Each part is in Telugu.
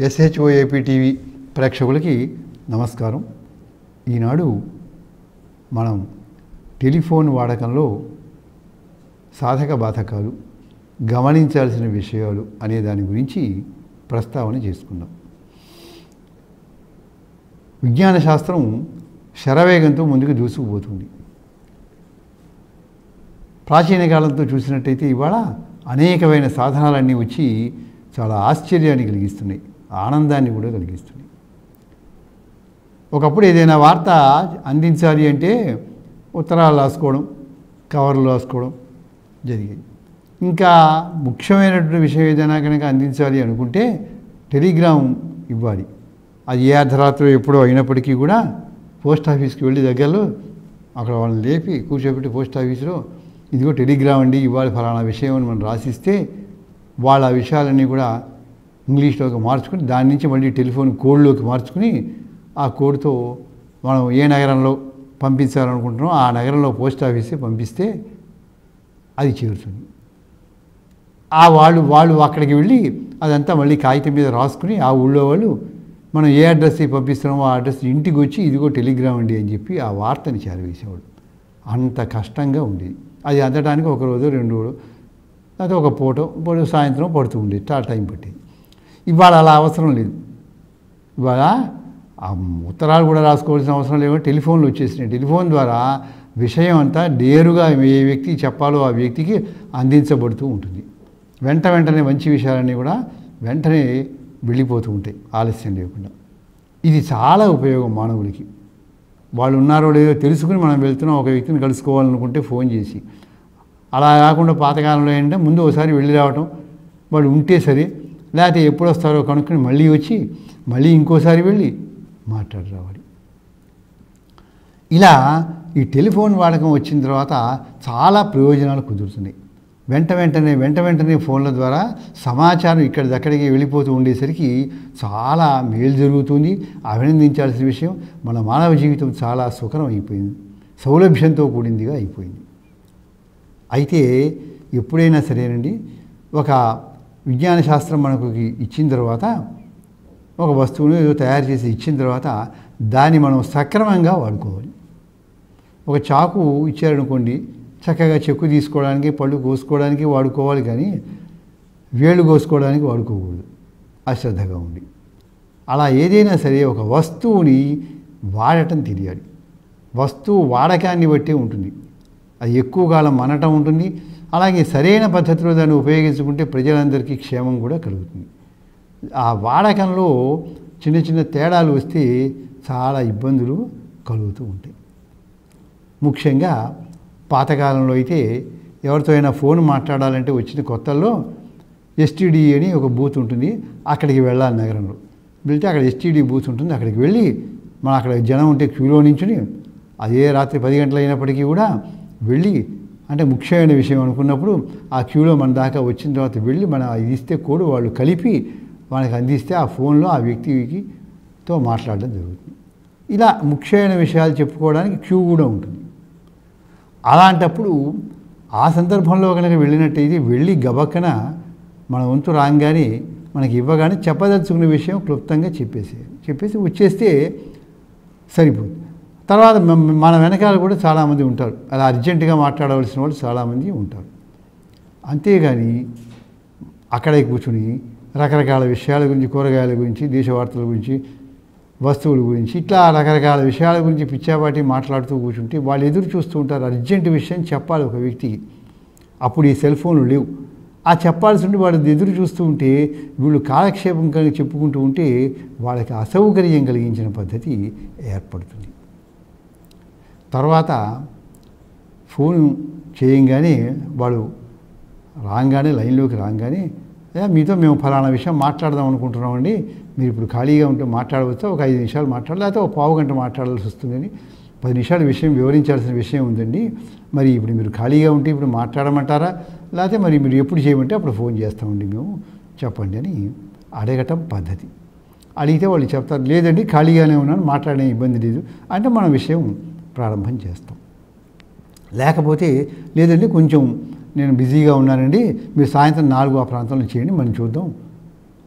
ఎస్హెచ్ఓఏపీ టీవీ ప్రేక్షకులకి నమస్కారం. ఈనాడు మనం టెలిఫోన్ వాడకంలో సాధక బాధకాలు గమనించాల్సిన విషయాలు అనే దాని గురించి ప్రస్తావన చేసుకుందాం. విజ్ఞాన శాస్త్రం శరవేగంతో ముందుకు దూసుకుపోతుంది. ప్రాచీన కాలంతో చూసినట్టయితే ఇవాళ అనేకమైన సాధనాలన్నీ వచ్చి చాలా ఆశ్చర్యాన్ని కలిగిస్తున్నాయి ఆనందాన్ని కూడా కలిగిస్తున్నాయి. ఒకప్పుడు ఏదైనా వార్త అందించాలి అంటే ఉత్తరాలు రాసుకోవడం కవర్లు రాసుకోవడం జరిగేది. ఇంకా ముఖ్యమైనటువంటి విషయం ఏదైనా కనుక అందించాలి అనుకుంటే టెలిగ్రామ్ ఇవ్వాలి. అది ఏ అర్ధరాత్రి ఎప్పుడో అయినప్పటికీ కూడా పోస్ట్ ఆఫీస్కి వెళ్ళి దగ్గరలో అక్కడ వాళ్ళని లేపి కూర్చోబెట్టి పోస్ట్ ఆఫీస్లో ఇదిగో టెలిగ్రామ్ అండి ఇవాళ ఫలానా విషయం అని మనం రాసిస్తే వాళ్ళ విషయాలన్నీ కూడా ఇంగ్లీష్లోకి మార్చుకుని దాని నుంచి మళ్ళీ టెలిఫోన్ కోడ్లోకి మార్చుకుని ఆ కోడ్తో మనం ఏ నగరంలో పంపించాలనుకుంటున్నాం ఆ నగరంలో పోస్ట్ ఆఫీస్కి పంపిస్తే అది చేరుతుంది. ఆ వాళ్ళు వాళ్ళు అక్కడికి వెళ్ళి అదంతా మళ్ళీ కాగితం మీద రాసుకుని ఆ ఊళ్ళో వాళ్ళు మనం ఏ అడ్రస్కి పంపిస్తున్నామో ఆ అడ్రస్ ఇంటికి వచ్చి ఇదిగో టెలిగ్రామ్ అండి అని చెప్పి ఆ వార్తని చేరవేసేవాడు అంత కష్టంగా ఉండేది. అది అందడానికి ఒక రోజు రెండు రోజు లేకపోతే ఒక పూట పూట సాయంత్రం పడుతూ ఉండేది. ఆ టైం పట్టేది. ఇవాళ అలా అవసరం లేదు. ఇవాళ ఆ ఉత్తరాలు కూడా రాసుకోవాల్సిన అవసరం లేవు టెలిఫోన్లు వచ్చేసినాయి. టెలిఫోన్ ద్వారా విషయం అంతా నేరుగా ఏ వ్యక్తికి చెప్పాలో ఆ వ్యక్తికి అందించబడుతూ ఉంటుంది. వెంట వెంటనే మంచి విషయాలన్నీ కూడా వెంటనే వెళ్ళిపోతూ ఉంటాయి. ఆలస్యం లేకుండా. ఇది చాలా ఉపయోగం మానవుడికి వాళ్ళు ఉన్నారో లేదో తెలుసుకుని మనం వెళ్తున్నాం. ఒక వ్యక్తిని కలుసుకోవాలనుకుంటే ఫోన్ చేసి. అలా కాకుండా పాతకాలంలో ఏంటంటే ముందు ఒకసారి వెళ్ళి రావటం. వాళ్ళు ఉంటే సరే లేకపోతే ఎప్పుడు వస్తారో కనుక్కొని మళ్ళీ వచ్చి మళ్ళీ ఇంకోసారి వెళ్ళి మాట్లాడి రావాలి ఇలా ఈ టెలిఫోన్ వాడకం వచ్చిన తర్వాత చాలా ప్రయోజనాలు కుదురుతున్నాయి. వెంట వెంటనే వెంట వెంటనే ఫోన్ల ద్వారా సమాచారం ఇక్కడి దక్కడికి వెళ్ళిపోతూ ఉండేసరికి చాలా మేలు జరుగుతుంది. అభినందించాల్సిన విషయం మన మానవ జీవితం చాలా సుఖరం అయిపోయింది. సౌలభ్యంతో కూడిందిగా అయిపోయింది. అయితే ఎప్పుడైనా సరేనండి ఒక విజ్ఞాన శాస్త్రం మనకు ఇచ్చిన తర్వాత ఒక వస్తువును ఏదో తయారు చేసి ఇచ్చిన తర్వాత దాన్ని మనం సక్రమంగా వాడుకోవాలి. ఒక చాకు ఇచ్చారనుకోండి చక్కగా చెక్కు తీసుకోవడానికి పళ్ళు కోసుకోవడానికి వాడుకోవాలి కానీ వేళ్ళు కోసుకోవడానికి వాడుకోకూడదు. అశ్రద్ధగా ఉండి. అలా ఏదైనా సరే ఒక వస్తువుని వాడటం తెలియాలి. వస్తువు వాడకాన్ని బట్టి ఉంటుంది. అది ఎక్కువ కాలం మనటం ఉంటుంది. అలాగే సరైన పద్ధతిలో దాన్ని ఉపయోగించుకుంటే ప్రజలందరికీ క్షేమం కూడా కలుగుతుంది. ఆ వాడకంలో చిన్న చిన్న తేడాలు వస్తే చాలా ఇబ్బందులు కలుగుతూ ఉంటాయి. ముఖ్యంగా పాతకాలంలో అయితే ఎవరితో అయినా ఫోన్ మాట్లాడాలంటే వచ్చిన కొత్తల్లో ఎస్టీడీ అని ఒక బూత్ ఉంటుంది అక్కడికి వెళ్ళాలి నగరంలో. వెళ్తే అక్కడ ఎస్టీడీ బూత్ ఉంటుంది అక్కడికి వెళ్ళి మనం అక్కడ జనం ఉంటే క్యూలో నించుని అదే రాత్రి పది గంటలు అయినప్పటికీ కూడా వెళ్ళి అంటే ముఖ్యమైన విషయం అనుకున్నప్పుడు ఆ క్యూలో మన దాకా వచ్చిన తర్వాత వెళ్ళి మనం అది ఇస్తే కోడ్ వాళ్ళు కలిపి మనకు అందిస్తే ఆ ఫోన్లో ఆ వ్యక్తికితో మాట్లాడడం జరుగుతుంది. ఇలా ముఖ్యమైన విషయాలు చెప్పుకోవడానికి క్యూ కూడా ఉంటుంది. అలాంటప్పుడు ఆ సందర్భంలో కనుక వెళ్ళినట్టయితే వెళ్ళి గబక్కన మన వంతు రాగానే మనకి ఇవ్వగానే చెప్పదలుచుకున్న విషయం క్లుప్తంగా చెప్పేసేయాలి చెప్పేసి వచ్చేస్తే సరిపోతుంది. తర్వాత మన వెనకాల కూడా చాలామంది ఉంటారు. అలా అర్జెంటుగా మాట్లాడవలసిన వాళ్ళు చాలామంది ఉంటారు. అంతేగాని అక్కడే కూర్చుని రకరకాల విషయాల గురించి కూరగాయల గురించి దేశ వార్తల గురించి వస్తువుల గురించి ఇట్లా రకరకాల విషయాల గురించి పిచ్చాపాటి మాట్లాడుతూ కూర్చుంటే వాళ్ళు ఎదురు చూస్తూ ఉంటారు. అర్జెంట్ విషయం చెప్పాలి ఒక వ్యక్తికి. అప్పుడు ఈ సెల్ ఫోన్లు లేవు. ఆ చెప్పాల్సి ఉంటే వాళ్ళు ఎదురు చూస్తూ ఉంటే వీళ్ళు కాలక్షేపం కలిగి చెప్పుకుంటూ ఉంటే వాళ్ళకి అసౌకర్యం కలిగించిన పద్ధతి ఏర్పడుతుంది. తర్వాత ఫోన్ చేయంగానే వాడు రాగానే లైన్లోకి రాగానే మీతో మేము ఫలానా విషయం మాట్లాడదాం అనుకుంటున్నామండి. మీరు ఇప్పుడు ఖాళీగా ఉంటే మాట్లాడవచ్చా? ఒక ఐదు నిమిషాలు మాట్లాడాలి లేకపోతే ఒక పావు గంట మాట్లాడాల్సి వస్తుందని పది నిమిషాల విషయం వివరించాల్సిన విషయం ఉందండి. మరి ఇప్పుడు మీరు ఖాళీగా ఉంటే ఇప్పుడు మాట్లాడమంటారా? లేకపోతే మరి మీరు ఎప్పుడు చేయమంటే అప్పుడు ఫోన్ చేస్తామండి మేము. చెప్పండి అని అడగటం పద్ధతి. అడిగితే వాళ్ళు చెప్తారు లేదండి ఖాళీగానే ఉన్నాను మాట్లాడే ఇబ్బంది లేదు. అంటే మన విషయం ప్రారంభం చేస్తాం. లేకపోతే లేదండి కొంచెం నేను బిజీగా ఉన్నానండి మీరు సాయంత్రం నాలుగు ఆ ప్రాంతంలో చేయండి మనం చూద్దాం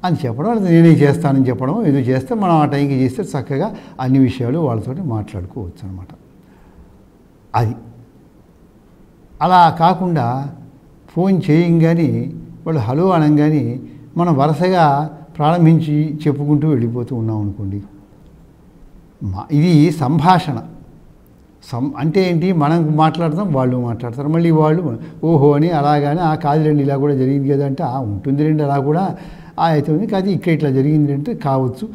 అని చెప్పడం లేదా నేనే చేస్తానని చెప్పడం ఏదో చేస్తే మనం ఆ టైంకి చేస్తే చక్కగా అన్ని విషయాలు వాళ్ళతో మాట్లాడుకోవచ్చు అనమాట అది. అలా కాకుండా ఫోన్ చేయంగానే వాళ్ళు హలో అనగానే మనం వరుసగా ప్రారంభించి చెప్పుకుంటూ వెళ్ళిపోతూ ఉన్నాం అనుకోండి మా ఇది సంభాషణ. సం అంటే ఏంటి? మనం మాట్లాడతాం వాళ్ళు మాట్లాడతారు. మళ్ళీ వాళ్ళు ఓహో అని అలాగానే ఆ కాదులేండి ఇలా కూడా జరిగింది కదా అంటే ఆ ఉంటుంది రండి అలా కూడా ఆ అవుతుంది కాదు ఇక్కడ ఇట్లా జరిగింది అంటే కావచ్చు.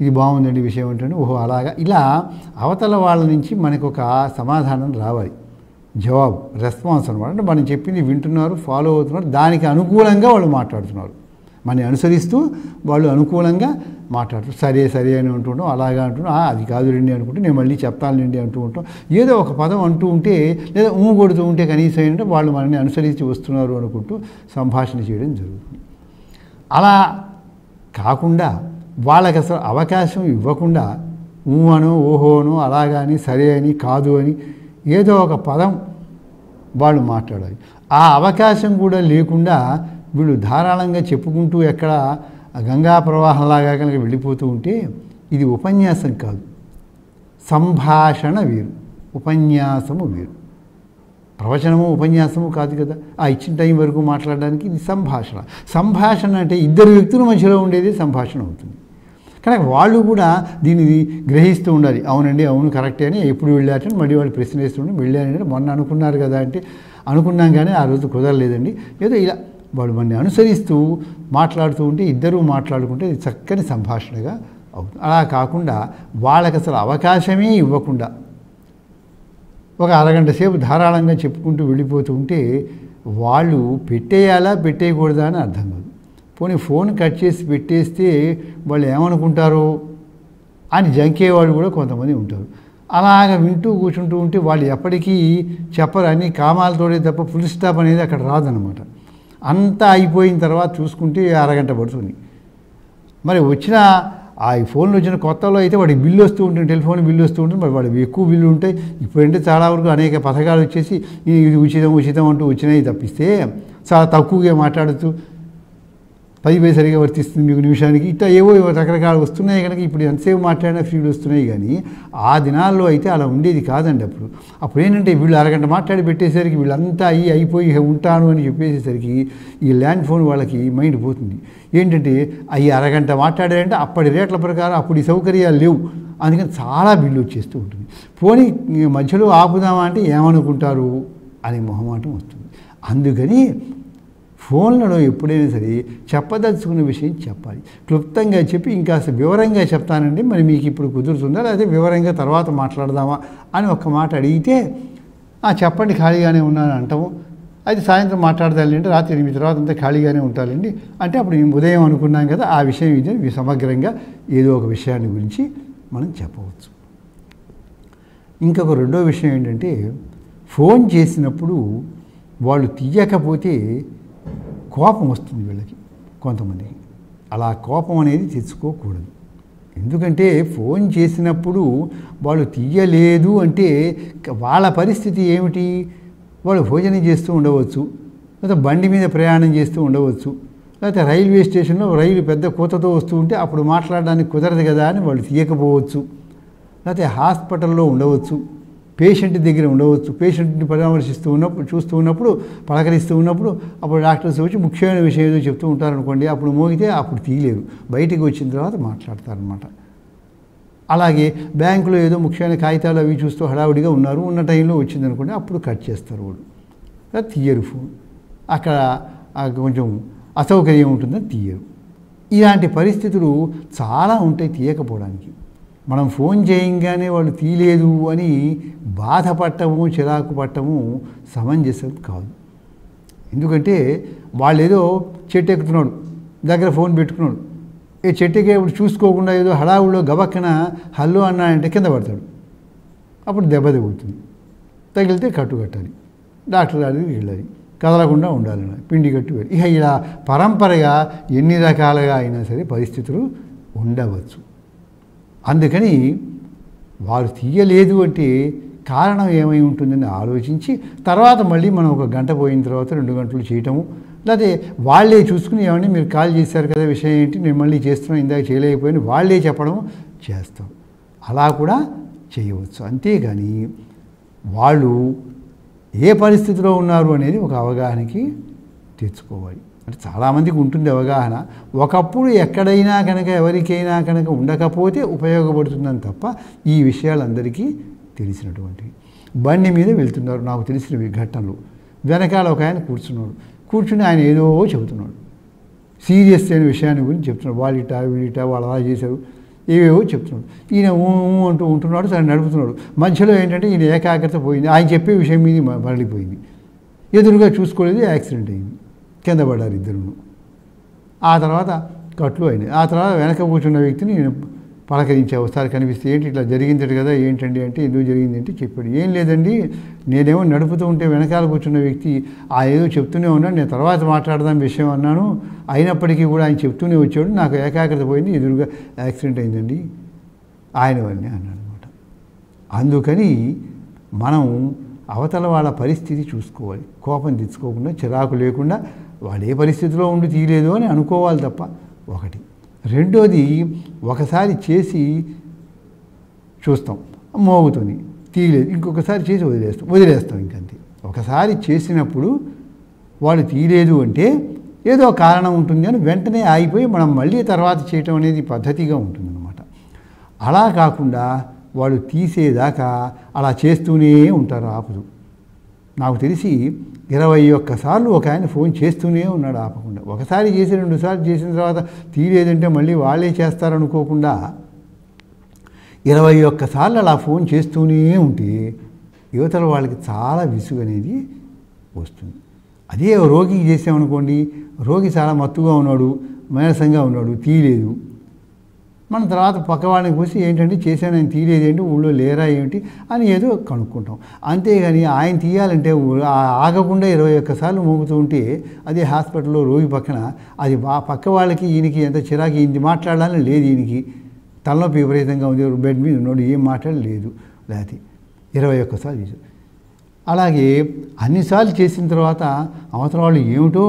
ఇది బాగుందండి విషయం ఏంటంటే ఓహో అలాగా. ఇలా అవతల వాళ్ళ నుంచి మనకు ఒక సమాధానం రావాలి. జవాబు రెస్పాన్స్ అనమాట అంటే మనం చెప్పింది వింటున్నారు ఫాలో అవుతున్నారు. దానికి అనుకూలంగా వాళ్ళు మాట్లాడుతున్నారు. మన అనుసరిస్తూ వాళ్ళు అనుకూలంగా మాట్లాడుతారు సరే సరే అని అంటుంటాం అలాగా అంటుంటాం అది కాదు రండి అనుకుంటే నేను మళ్ళీ చెప్తానులేండి అంటూ ఉంటాం. ఏదో ఒక పదం అంటూ ఉంటే లేదా ఊ కొడుతూ ఉంటే కనీసం ఏంటంటే వాళ్ళు మనల్ని అనుసరించి వస్తున్నారు అనుకుంటూ సంభాషణ చేయడం జరుగుతుంది. అలా కాకుండా వాళ్ళకి అసలు అవకాశం ఇవ్వకుండా ఊ అను ఓహోను అలాగని సరే అని కాదు అని ఏదో ఒక పదం వాళ్ళు మాట్లాడాలి. ఆ అవకాశం కూడా లేకుండా వీళ్ళు ధారాళంగా చెప్పుకుంటూ ఎక్కడ గంగా ప్రవాహంలాగా కనుక వెళ్ళిపోతూ ఉంటే ఇది ఉపన్యాసం కాదు. సంభాషణ వీరు. ఉపన్యాసము వీరు. ప్రవచనము ఉపన్యాసము కాదు కదా. ఆ ఇచ్చిన టైం వరకు మాట్లాడడానికి ఇది సంభాషణ. సంభాషణ అంటే ఇద్దరు వ్యక్తుల మధ్యలో ఉండేది సంభాషణ అవుతుంది. కానీ వాళ్ళు కూడా దీన్ని గ్రహిస్తూ ఉండాలి. అవునండి అవును కరెక్టే అని ఎప్పుడు వెళ్ళారని మళ్ళీ వాళ్ళు ప్రశ్న వేస్తుండే వెళ్ళారంటే మొన్న అనుకున్నారు కదా అంటే అనుకున్నాం కానీ ఆ రోజు కుదరలేదండి. ఏదో ఇలా వాళ్ళు మనని అనుసరిస్తూ మాట్లాడుతూ ఉంటే ఇద్దరూ మాట్లాడుకుంటే చక్కని సంభాషణగా అవుతుంది. అలా కాకుండా వాళ్ళకి అసలు అవకాశమే ఇవ్వకుండా ఒక అరగంట సేపు ధారాళంగా చెప్పుకుంటూ వెళ్ళిపోతూ ఉంటే వాళ్ళు పెట్టేయాలా పెట్టేయకూడదా అని అర్థం కాదు. పోనీ ఫోన్ కట్ చేసి పెట్టేస్తే వాళ్ళు ఏమనుకుంటారో అని జంకేవాళ్ళు కూడా కొంతమంది ఉంటారు. అలాగ వింటూ కూర్చుంటూ ఉంటే వాళ్ళు ఎప్పటికీ చెప్పరు అన్ని కామాలతోనే తప్ప ఫుల్ స్టాప్ అనేది అక్కడ రాదనమాట అంతా అయిపోయిన తర్వాత చూసుకుంటే అరగంట పడుతుంది. మరి వచ్చిన ఆ ఫోన్లు వచ్చిన కొత్తలో అయితే వాడికి బిల్లు వస్తూ ఉంటుంది టెలిఫోన్ బిల్లు వస్తూ ఉంటుంది మరి వాడికి ఎక్కువ బిల్లు ఉంటాయి ఇప్పుడంటే చాలా వరకు అనేక పథకాలు వచ్చేసి ఇది ఉచితం ఉచితం అంటూ వచ్చినాయి తప్పిస్తే చాలా తక్కువగా మాట్లాడుతూ పది పైసరిగా వర్తిస్తుంది మీకు నిమిషానికి. ఇట్లా ఏవో రకరకాలు వస్తున్నాయి కనుక ఇప్పుడు ఎంతసేపు మాట్లాడినా ఫీల్డ్ వస్తున్నాయి కానీ ఆ దినాల్లో అయితే అలా ఉండేది కాదండి అప్పుడు. అప్పుడు ఏంటంటే వీళ్ళు అరగంట మాట్లాడి పెట్టేసరికి వీళ్ళంతా అయ్యి అయిపోయి ఉంటాను అని చెప్పేసేసరికి ఈ ల్యాండ్ ఫోన్ వాళ్ళకి మైండ్ పోతుంది. ఏంటంటే అవి అరగంట మాట్లాడారంటే అప్పటి రేట్ల ప్రకారం అప్పుడు ఈ సౌకర్యాలు లేవు. అందుకని చాలా బిల్లు వచ్చేస్తూ ఉంటుంది. పోనీ మధ్యలో ఆపుదామా అంటే ఏమనుకుంటారు? అనే మొహమాటం వస్తుంది. అందుకని ఫోన్లను ఎప్పుడైనా సరే చెప్పదలుచుకున్న విషయం చెప్పాలి. క్లుప్తంగా చెప్పి ఇంకా వివరంగా చెప్తానండి. మరి మీకు ఇప్పుడు కుదురుతుందా? లేకపోతే వివరంగా తర్వాత మాట్లాడదామా అని ఒక్క మాట అడిగితే "ఆ, చెప్పండి ఖాళీగానే ఉన్నాను అంటాము. అయితే సాయంత్రం మాట్లాడదాలంటే రాత్రి ఎనిమిది తర్వాత అంతా ఖాళీగానే ఉంటారండి అంటే అప్పుడు మేము ఉదయం అనుకున్నాం కదా ఆ విషయం ఇది సమగ్రంగా ఏదో ఒక విషయాన్ని గురించి మనం చెప్పవచ్చు. ఇంకొక రెండో విషయం ఏంటంటే ఫోన్ చేసినప్పుడు వాళ్ళు తీయకపోతే కోపం వస్తుంది వీళ్ళకి కొంతమందికి. అలా కోపం అనేది తెచ్చుకోకూడదు. ఎందుకంటే ఫోన్ చేసినప్పుడు వాళ్ళు తీయలేదు అంటే వాళ్ళ పరిస్థితి ఏమిటి? వాళ్ళు భోజనం చేస్తూ ఉండవచ్చు లేదా బండి మీద ప్రయాణం చేస్తూ ఉండవచ్చు లేకపోతే రైల్వే స్టేషన్లో రైలు పెద్ద కూతతో వస్తూ ఉంటే అప్పుడు మాట్లాడడానికి కుదరదు కదా అని వాళ్ళు తీయకపోవచ్చు లేకపోతే హాస్పిటల్లో ఉండవచ్చు. పేషెంట్ దగ్గర ఉండవచ్చు. పేషెంట్ని పరామర్శిస్తూ ఉన్నప్పుడు చూస్తూ ఉన్నప్పుడు పలకరిస్తూ ఉన్నప్పుడు అప్పుడు డాక్టర్స్ వచ్చి ముఖ్యమైన విషయం ఏదో చెప్తూ ఉంటారనుకోండి అప్పుడు మోగితే అప్పుడు తీయలేరు. బయటికి వచ్చిన తర్వాత మాట్లాడతారనమాట అలాగే బ్యాంకులో ఏదో ముఖ్యమైన కాగితాలు అవి చూస్తూ హడావుడిగా ఉన్నారు. ఉన్న టైంలో వచ్చిందనుకోండి అప్పుడు కట్ చేస్తారు వాడు తీయరు ఫోన్. అక్కడ కొంచెం అసౌకర్యం ఉంటుందని తీయరు. ఇలాంటి పరిస్థితులు చాలా ఉంటాయి తీయకపోవడానికి. మనం ఫోన్ చేయంగానే వాళ్ళు తీయలేదు అని బాధపడటము చిరాకు పట్టము సమంజసం కాదు. ఎందుకంటే వాళ్ళు ఏదో చెట్టు ఎక్కుతున్నాడు దగ్గర ఫోన్ పెట్టుకున్నాడు. ఏ చెట్టుకి ఇప్పుడు చూసుకోకుండా ఏదో హడావుల్లో గబక్కన హల్లు అన్నాడంటే కింద పడతాడు. అప్పుడు దెబ్బ తగులుతుంది. తగిలితే కట్టు కట్టాలి. డాక్టర్ దగ్గరికి వెళ్ళాలి. కదలకుండా ఉండాలి పిండి కట్టు ఇక ఇలా పరంపరగా ఎన్ని రకాలుగా అయినా సరే పరిస్థితులు ఉండవచ్చు. అందుకని వారు తీయలేదు అంటే కారణం ఏమై ఉంటుందని ఆలోచించి తర్వాత మళ్ళీ మనం ఒక గంట పోయిన తర్వాత రెండు గంటలు చేయటము లేకపోతే వాళ్ళే చూసుకుని ఏమని మీరు కాల్ చేశారు కదా విషయం ఏంటి నేను మళ్ళీ చేస్తున్నాను ఇందాక చేయలేకపోయిన వాళ్ళే చెప్పడం చేస్తాం. అలా కూడా చేయవచ్చు. అంతేగాని వాళ్ళు ఏ పరిస్థితిలో ఉన్నారు అనేది ఒక అవగాహనకి తెచ్చుకోవాలి. అంటే చాలామందికి ఉంటుంది అవగాహన. ఒకప్పుడు ఎక్కడైనా కనుక ఎవరికైనా కనుక ఉండకపోతే ఉపయోగపడుతుందని తప్ప ఈ విషయాలు అందరికీ తెలిసినటువంటివి. బండి మీద వెళ్తున్నారు నాకు తెలిసినవి ఘటనలు వెనకాల ఒక ఆయన కూర్చున్నాడు. కూర్చుని ఆయన ఏదో చెబుతున్నాడు. సీరియస్ అయిన విషయాన్ని గురించి చెప్తున్నాడు. వాళ్ళిట వీడిట వాళ్ళు అలా చేశారు. ఏవేవో చెప్తున్నాడు. ఈయన ఊ ఊ అంటూ ఉంటున్నాడు తను నడుపుతున్నాడు. మధ్యలో ఏంటంటే ఈయన ఏకాగ్రత పోయింది. ఆయన చెప్పే విషయం మీద మరలిపోయింది. ఎదురుగా చూసుకోలేదు యాక్సిడెంట్ అయింది. కింద పడ్డారు ఇద్దరును ఆ తర్వాత కట్లు అయినాయి. ఆ తర్వాత వెనక కూర్చున్న వ్యక్తిని నేను పలకరించే ఒకసారి కనిపిస్తే ఏంటి ఇట్లా జరిగిందట కదా ఏంటండి అంటే ఎందుకు జరిగింది? అంటే చెప్పాడు. ఏం లేదండి నేనేమో నడుపుతూ ఉంటే వెనకాల కూర్చున్న వ్యక్తి ఆ ఏదో చెప్తూనే ఉన్నాడు నేను తర్వాత మాట్లాడదాం విషయం అన్నాను. అయినప్పటికీ కూడా ఆయన చెప్తూనే వచ్చాడు. నాకు ఏకాగ్రత పోయింది ఎదురుగా యాక్సిడెంట్ అయిందండి. ఆయన వల్లనే అన్నాడు అనమాట. అందుకని మనం అవతల వాళ్ళ పరిస్థితి చూసుకోవాలి. కోపం తెచ్చుకోకుండా చిరాకు లేకుండా వాడు ఏ పరిస్థితిలో ఉండి తీయలేదు అని అనుకోవాలి తప్ప ఒకటి. రెండోది ఒకసారి చేసి చూస్తాం. మోగుతుంది తీయలేదు. ఇంకొకసారి చేసి వదిలేస్తాం. వదిలేస్తాం ఇంకంతే ఒకసారి చేసినప్పుడు వాడు తీయలేదు అంటే ఏదో కారణం ఉంటుంది అని వెంటనే ఆగిపోయి మనం మళ్ళీ తర్వాత చేయటం అనేది పద్ధతిగా ఉంటుందన్నమాట. అలా కాకుండా వాడు తీసేదాకా అలా చేస్తూనే ఉంటారు ఆపదు. నాకు తెలిసి ఇరవై ఒక్కసార్లు ఒక ఆయన ఫోన్ చేస్తూనే ఉన్నాడు ఆపకుండా. ఒకసారి చేసి రెండుసార్లు చేసిన తర్వాత తీయలేదంటే మళ్ళీ వాళ్ళే చేస్తారనుకోకుండా ఇరవై ఒక్కసార్లు అలా ఫోన్ చేస్తూనే ఉంటే యువతల వాళ్ళకి చాలా విసుగు అనేది వస్తుంది. అదే రోగికి చేసామనుకోండి రోగి చాలా మత్తుగా ఉన్నాడు నీరసంగా ఉన్నాడు తీయలేదు. మన తర్వాత పక్కవాడిని కూసి ఏంటంటే చేశాను ఆయన తీయలేదు ఏంటి ఊళ్ళో లేరా ఏంటి అని ఏదో కనుక్కుంటాం. అంతేగాని ఆయన తీయాలంటే ఆగకుండా ఇరవై ఒక్కసార్లు మోగుతూ ఉంటే అదే హాస్పిటల్లో రోగి పక్కన అది బా పక్క వాళ్ళకి ఈయనకి ఎంత చిరాకు ఈయనకి మాట్లాడాలని లేదు ఈయనకి. తలనొప్పి విపరీతంగా ఉంది బెడ్ మీద ఉన్నాడు ఏం మాట్లాడలేదు. లేకపోతే ఇరవై ఒక్కసార్లు అలాగే అన్నిసార్లు చేసిన తర్వాత అవసరం వాళ్ళు ఏమిటో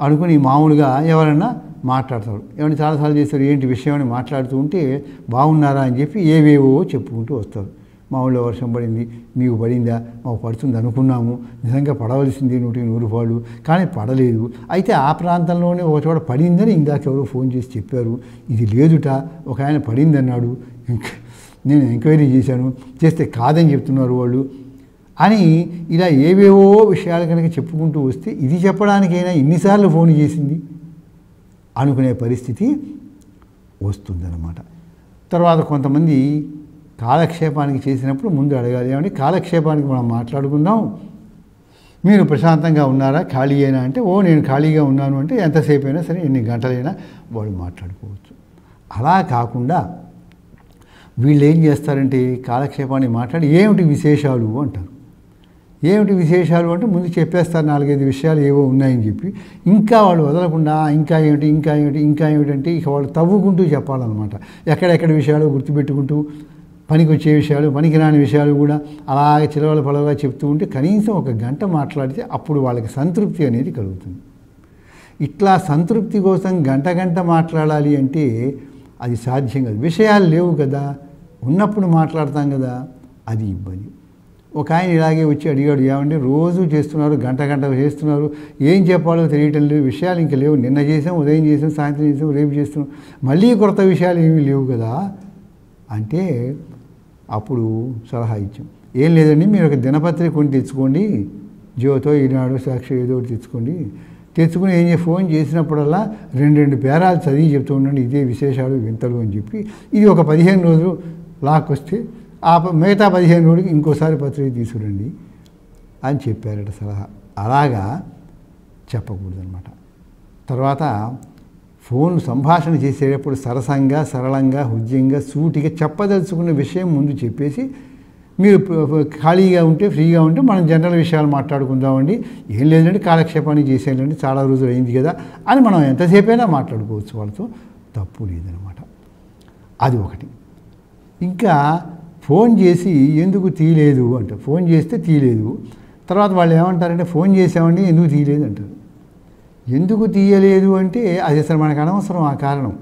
అనుకుని మామూలుగా ఎవరైనా మాట్లాడతారు. ఏమైనా చాలాసార్లు చేస్తారు ఏంటి విషయం అని మాట్లాడుతూ ఉంటే బాగున్నారా? అని చెప్పి ఏవేవో చెప్పుకుంటూ వస్తారు. మా ఊళ్ళో వర్షం పడింది మీకు పడిందా? మాకు పడుతుంది అనుకున్నాము. నిజంగా పడవలసింది నూట నూరు పాళ్ళు. కానీ పడలేదు. అయితే ఆ ప్రాంతంలోనే ఒక చోట పడిందని ఇందాక ఎవరో ఫోన్ చేసి చెప్పారు. ఇది లేదుట ఒక ఆయన పడిందన్నాడు. నేను ఎంక్వైరీ చేశాను. చేస్తే కాదని చెప్తున్నారు వాళ్ళు. అని ఇలా ఏవేవో విషయాలు కనుక చెప్పుకుంటూ వస్తే ఇది చెప్పడానికైనా ఇన్నిసార్లు ఫోన్ చేసింది? అనుకునే పరిస్థితి వస్తుందన్నమాట. తర్వాత కొంతమంది కాలక్షేపానికి చేసినప్పుడు ముందు అడగాలి. ఏమంటే కాలక్షేపానికి మనం మాట్లాడుకుందాం. మీరు ప్రశాంతంగా ఉన్నారా? ఖాళీ అయినా అంటే ఓ నేను ఖాళీగా ఉన్నాను అంటే ఎంతసేపు అయినా సరే ఎన్ని గంటలైనా వాళ్ళు మాట్లాడుకోవచ్చు. అలా కాకుండా వీళ్ళు ఏం చేస్తారంటే కాలక్షేపాన్ని మాట్లాడి ఏమిటి విశేషాలు? అంటారు. ఏమిటి విశేషాలు అంటే ముందు చెప్పేస్తారు నాలుగైదు విషయాలు ఏవో ఉన్నాయని చెప్పి. ఇంకా వాళ్ళు వదలకుండా ఇంకా ఏమిటి ఇంకా ఏమిటి ఇంకా ఏమిటంటే ఇక వాళ్ళు తవ్వుకుంటూ చెప్పాలన్నమాట. ఎక్కడెక్కడ విషయాలు గుర్తుపెట్టుకుంటూ పనికి వచ్చే విషయాలు పనికిరాని విషయాలు కూడా అలాగే చిలవల పొలవగా చెప్తూ ఉంటే కనీసం ఒక గంట మాట్లాడితే అప్పుడు వాళ్ళకి సంతృప్తి అనేది కలుగుతుంది. ఇట్లా సంతృప్తి కోసం గంట గంట మాట్లాడాలి అంటే అది సాధ్యం కాదు. విషయాలు లేవు కదా. ఉన్నప్పుడు మాట్లాడతాం కదా. అది ఇబ్బంది. ఒక ఆయన ఇలాగే వచ్చి అడిగాడు ఏమండి రోజు చేస్తున్నారు గంట గంట చేస్తున్నారు ఏం చెప్పాలో తెలియటం లేదు విషయాలు ఇంకా లేవు. నిన్న చేసాం ఉదయం చేసాం సాయంత్రం చేసాం రేపు చేస్తున్నాం. మళ్ళీ కొత్త విషయాలు ఏమీ లేవు కదా? అంటే అప్పుడు సలహా ఇచ్చాం. ఏం లేదండి మీరు ఒక దినపత్రిక కొని తెచ్చుకోండి జ్యోతో ఈనాడు సాక్షి ఏదో ఒకటి తెచ్చుకోండి. తెచ్చుకుని ఏం ఫోన్ చేసినప్పుడల్లా రెండు రెండు పేరాలు చదివి చెప్తూ ఉండండి ఇదే విశేషాలు వింతలు అని చెప్పి. ఇది ఒక పదిహేను రోజులు లాక్ వస్తే ఆ మిగతా పదిహేను రోజులకి ఇంకోసారి పత్రిక తీసుకురండి అని చెప్పారట సలహా. అలాగా చెప్పకూడదనమాట తర్వాత ఫోన్ సంభాషణ చేసేటప్పుడు సరసంగా సరళంగా హృద్యంగా సూటిగా చెప్పదలుచుకున్న విషయం ముందు చెప్పేసి మీరు ఖాళీగా ఉంటే ఫ్రీగా ఉంటే మనం జనరల్ విషయాలు మాట్లాడుకుందామండి. ఏం లేదండి కాలక్షేపాన్ని చేసేయాలండి చాలా రోజులు అయింది కదా అని మనం ఎంతసేపైనా మాట్లాడుకోవచ్చు వాళ్ళతో. తప్పు లేదనమాట అది ఒకటి. ఇంకా ఫోన్ చేసి ఎందుకు తీయలేదు అంట. ఫోన్ చేస్తే తీయలేదు. తర్వాత వాళ్ళు ఏమంటారంటే ఫోన్ చేసామండి ఎందుకు తీయలేదు? అంటారు. ఎందుకు తీయలేదు అంటే అది అసలు మనకు అనవసరం ఆ కారణం.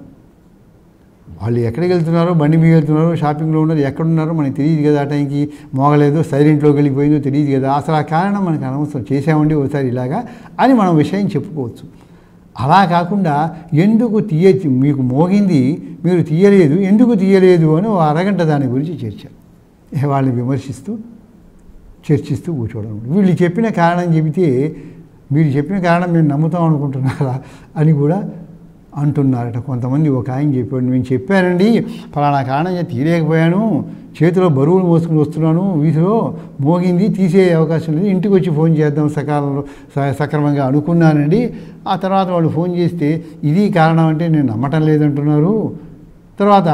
వాళ్ళు ఎక్కడికి వెళ్తున్నారో బండి మీద వెళ్తున్నారో షాపింగ్లో ఉన్నారు ఎక్కడున్నారో మనకి తెలియదు కదా ఆ టైంకి. మోగలేదు సైలెంట్లోకి వెళ్ళిపోయిందో తెలియదు కదా. అసలు ఆ కారణం మనకు అనవసరం. చేసామండి ఒకసారి ఇలాగా అని మనం విషయం చెప్పుకోవచ్చు. అలా కాకుండా ఎందుకు తీయ మీకు మోగింది మీరు తీయలేదు ఎందుకు తీయలేదు అని ఓ అరగంట దాని గురించి చర్చ. వాళ్ళని విమర్శిస్తూ చర్చిస్తూ కూర్చోవడం వీళ్ళు చెప్పిన కారణం చెబితే మీరు చెప్పిన కారణం మేము నమ్ముతాం అనుకుంటున్నారా అని కూడా అంటున్నారట. కొంతమంది ఒక ఆయన చెప్పాడు నేను చెప్పానండి ఫలానా కారణం తీయలేకపోయాను చేతిలో బరువులు మోసుకుని వస్తున్నాను వీధిలో మోగింది తీసే అవకాశం లేదు ఇంటికి వచ్చి ఫోన్ చేద్దాం సకాలంలో స- సక్రమంగా అనుకున్నానండి. ఆ తర్వాత వాళ్ళు ఫోన్ చేస్తే ఇది కారణం అంటే నేను నమ్మటం లేదంటున్నారు. తర్వాత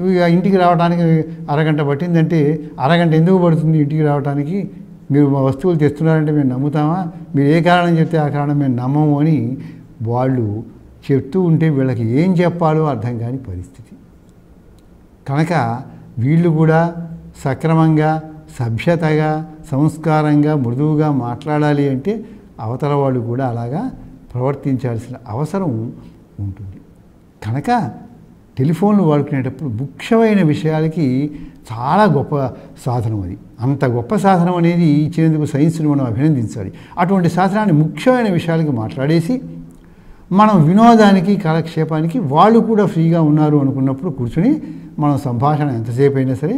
ఇక ఇంటికి రావడానికి అరగంట పట్టిందంటే అరగంట ఎందుకు పడుతుంది ఇంటికి రావడానికి మీరు మా వస్తువులు తెస్తున్నారంటే మేము నమ్ముతామా? మీరు ఏ కారణం చెప్తే ఆ కారణం మేము నమ్మము అని వాళ్ళు చెప్తూ ఉంటే వీళ్ళకి ఏం చెప్పాలో అర్థం కాని పరిస్థితి. కనుక వీళ్ళు కూడా సక్రమంగా సభ్యతగా సంస్కారంగా మృదువుగా మాట్లాడాలి అంటే అవతల వాళ్ళు కూడా అలాగా ప్రవర్తించాల్సిన అవసరం ఉంటుంది. కనుక టెలిఫోన్లు వాడుకునేటప్పుడు ముఖ్యమైన విషయాలకి చాలా గొప్ప సాధనం అది. అంత గొప్ప సాధనం అనేది ఇచ్చినందుకు సైన్స్ని మనం అభినందించాలి. అటువంటి సాధనాన్ని ముఖ్యమైన విషయాలకి మాట్లాడేసి మనం వినోదానికి కాలక్షేపానికి వాళ్ళు కూడా ఫ్రీగా ఉన్నారు అనుకున్నప్పుడు కూర్చుని మనం సంభాషణ ఎంతసేపు అయినా సరే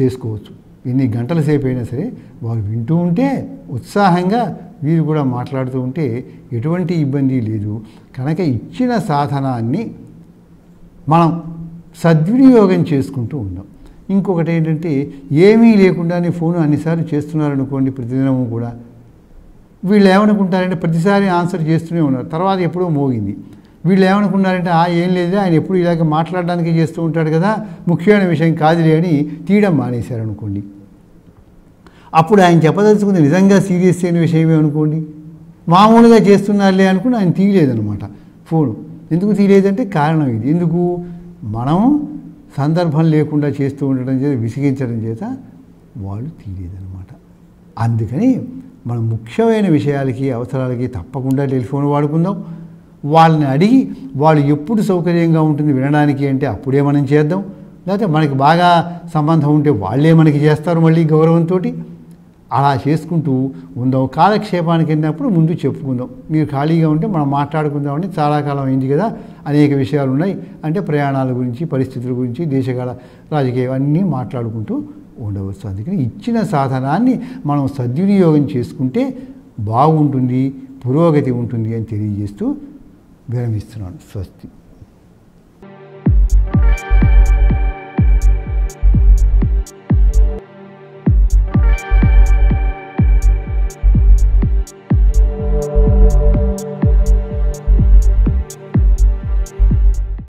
చేసుకోవచ్చు. ఎన్ని గంటల సేపు అయినా సరే వాళ్ళు వింటూ ఉంటే ఉత్సాహంగా వీరు కూడా మాట్లాడుతూ ఉంటే ఎటువంటి ఇబ్బంది లేదు. కనుక ఇచ్చిన సాధనాన్ని మనం సద్వినియోగం చేసుకుంటూ ఉన్నాం ఇంకొకటి ఏంటంటే ఏమీ లేకుండానే ఫోన్ అన్నిసార్లు చేస్తున్నారనుకోండి ప్రతిదినము కూడా. వీళ్ళు ఏమనుకుంటారంటే ప్రతిసారి ఆన్సర్ చేస్తూనే ఉన్నారు. తర్వాత ఎప్పుడో మోగింది. వీళ్ళు ఏమనుకున్నారంటే ఆ ఏం లేదు ఆయన ఎప్పుడు ఇలాగ మాట్లాడడానికి చేస్తూ ఉంటాడు కదా ముఖ్యమైన విషయం కాదులే అని తీయడం మానేశారు అనుకోండి అప్పుడు ఆయన చెప్పదలుచుకుంది నిజంగా సీరియస్ అయిన విషయమే అనుకోండి. మామూలుగా చేస్తున్నారులే అనుకుని ఆయన తీయలేదనమాట ఫోను. ఎందుకు తీయలేదంటే కారణం ఇది. ఎందుకు? మనం సందర్భం లేకుండా చేస్తూ ఉండడం చేత విసిగించడం చేత వాళ్ళు తీయలేదనమాట అందుకని మనం ముఖ్యమైన విషయాలకి అవసరాలకి తప్పకుండా టెలిఫోన్ వాడుకుందాం. వాళ్ళని అడిగి వాళ్ళు ఎప్పుడు సౌకర్యంగా ఉంటుంది వినడానికి అంటే అప్పుడే మనం చేద్దాం. లేకపోతే మనకి బాగా సంబంధం ఉంటే వాళ్ళే మనకి చేస్తారు మళ్ళీ గౌరవంతో అలా చేసుకుంటూ ఉందాం కాలక్షేపానికి వెళ్ళినప్పుడు ముందు చెప్పుకుందాం. మీరు ఖాళీగా ఉంటే మనం మాట్లాడుకుందామని చాలా కాలం అయింది కదా. అనేక విషయాలు ఉన్నాయి. అంటే ప్రయాణాల గురించి పరిస్థితుల గురించి దేశకాల రాజకీయం అన్నీ మాట్లాడుకుంటూ ఉండవచ్చు. అందుకని ఇచ్చిన సాధనాన్ని మనం సద్వినియోగం చేసుకుంటే బాగుంటుంది పురోగతి ఉంటుంది అని తెలియజేస్తూ విరమిస్తున్నాను. స్వస్తి.